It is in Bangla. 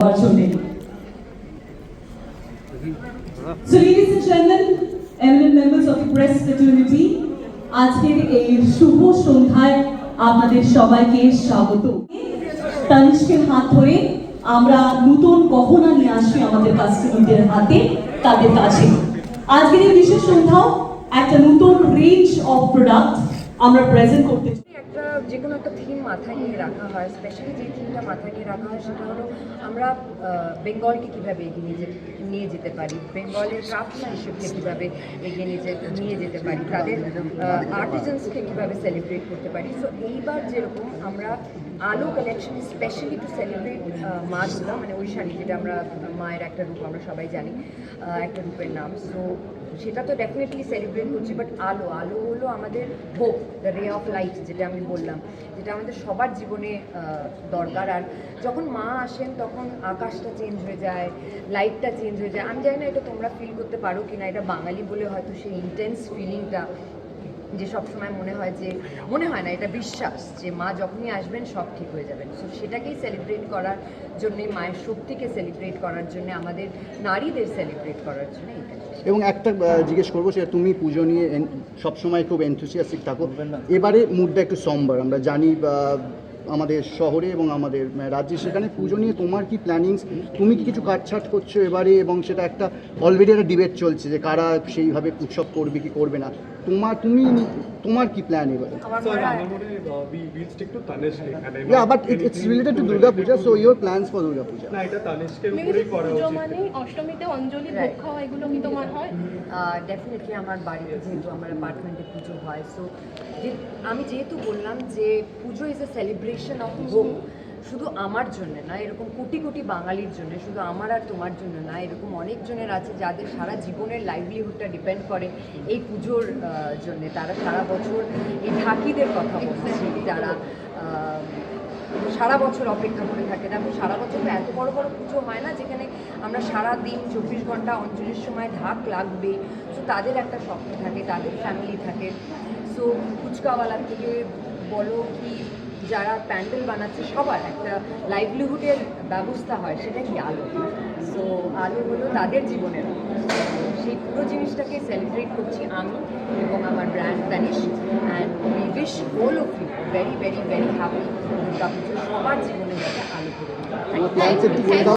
So ladies and gentlemen, eminent members of the press fraternity, আজকের এই শুভ সন্ধ্যায় আপনাদের সবাইকে স্বাগত তানিষ্কের হাত ধরে আমরা নতুন গহনা নিয়ে আসি আমাদের কাস্টমারদের হাতে তাদের কাছে আজকের এই বিশেষ সন্ধ্যাও একটা নতুন রেঞ্জ অফ প্রোডাক্ট আমরা প্রেজেন্ট করতে চাই। একটা যে কোনো একটা থিম মাথায় নিয়ে রাখা হয় স্পেশালি যে থিমটা মাথায় নিয়ে রাখা হয় সেটা হলো আমরা বেঙ্গলকে কীভাবে এগিয়ে নিয়ে যেতে পারি বেঙ্গলের ক্রাফটম্যানশিপকে কীভাবে এগিয়ে নিয়ে যেতে পারি, তাদের আর্টিজান্সকে কীভাবে সেলিব্রেট করতে পারি। সো এইবার যেরকম আমরা আলো কালেকশন স্পেশালি টু সেলিব্রেট মা দুর্গা মানে ওই শাড়ি যেটা আমরা, মায়ের একটা রূপ আমরা সবাই জানি একটা রূপের নাম। সো সেটা তো ডেফিনেটলি সেলিব্রেট করছি বাট আলো আলো হলো আমাদের hope the ray of light যেটা আমি বললাম, যেটা আমাদের সবার জীবনে দরকার। আর যখন মা আসেন, তখন আকাশটা চেঞ্জ হয়ে যায় লাইটটা চেঞ্জ হয়ে যায়। আমি জানি না এটা তোমরা ফিল করতে পারো কি না এটা বাঙালি বলে হয়তো সেই ইন্টেন্স ফিলিংটা যে সবসময় মনে হয় যে মনে হয় না এটা বিশ্বাস যে মা যখনই আসবেন সব ঠিক হয়ে যাবেন সো সেটাকেই সেলিব্রেট করার জন্যে মায়ের শক্তিকে সেলিব্রেট করার জন্য আমাদের নারীদের সেলিব্রেট করার জন্য এইটা এবং একটা জিজ্ঞেস করব সেটা তুমি পুজো নিয়ে সবসময় খুব এনথুসিয়াস্টিক থাকো। এবারে মুডটা একটু সম্বার আমরা জানি আমাদের শহরে এবং আমাদের রাজ্যে সেখানে পুজো নিয়ে তোমার কি প্ল্যানিংস তুমি কি কিছু কাটছাট করছ এবারে? এবং সেটা একটা অলরেডি একটা ডিবেট চলছে যে কারা সেইভাবে উৎসব করবে কি করবে না। তোমার তুমি তোমার কি প্ল্যান এবারে? uh, but it, it's related to Durga Puja, so your plans for Durga Puja. না এটা তানিষ্কের তুমি উপরেই করা পুজো উচিত। মানে অষ্টমীতে অঞ্জলি ভোগ. খাওয়া এগুলো কি তোমার হয়? ডেফিনেটলি আমার বাড়িতে যেহেতু আমার অ্যাপার্টমেন্টে পুজো হয় সো আমি যেহেতু বললাম যে Pujo is a celebration of hope শুধু আমার জন্য না এরকম কোটি কোটি বাঙালির জন্য শুধু আমার আর তোমার জন্য না এরকম অনেকজনের আছে যাদের সারা জীবনের লাইভলিহুডটা ডিপেন্ড করে এই পুজোর জন্য। তারা সারা বছর এই ঢাকিদের কথা বলছি যারা আহ, সারা বছর অপেক্ষা করে থাকেন এবং সারা বছর তো এত বড় বড় পুজো হয় না যেখানে আমরা সারা দিন চব্বিশ ঘণ্টা অঞ্জলির সময় ঢাক লাগবে সো তাদের একটা স্বপ্ন থাকে তাদের ফ্যামিলি থাকে। সো ফুচকাওয়ালার থেকে বলো কি যারা প্যান্ডেল বানাচ্ছে সবার একটা লাইভলিহুডের ব্যবস্থা হয়, সেটা কি আলো? সো আলো হলো তাদের জীবনের সেই পুরো জিনিসটাকে সেলিব্রেট করছি আমি এবং আমার brand Tanishq and we wish all of you very very very happy Durga Pujo সবার জীবনে যাতে আলো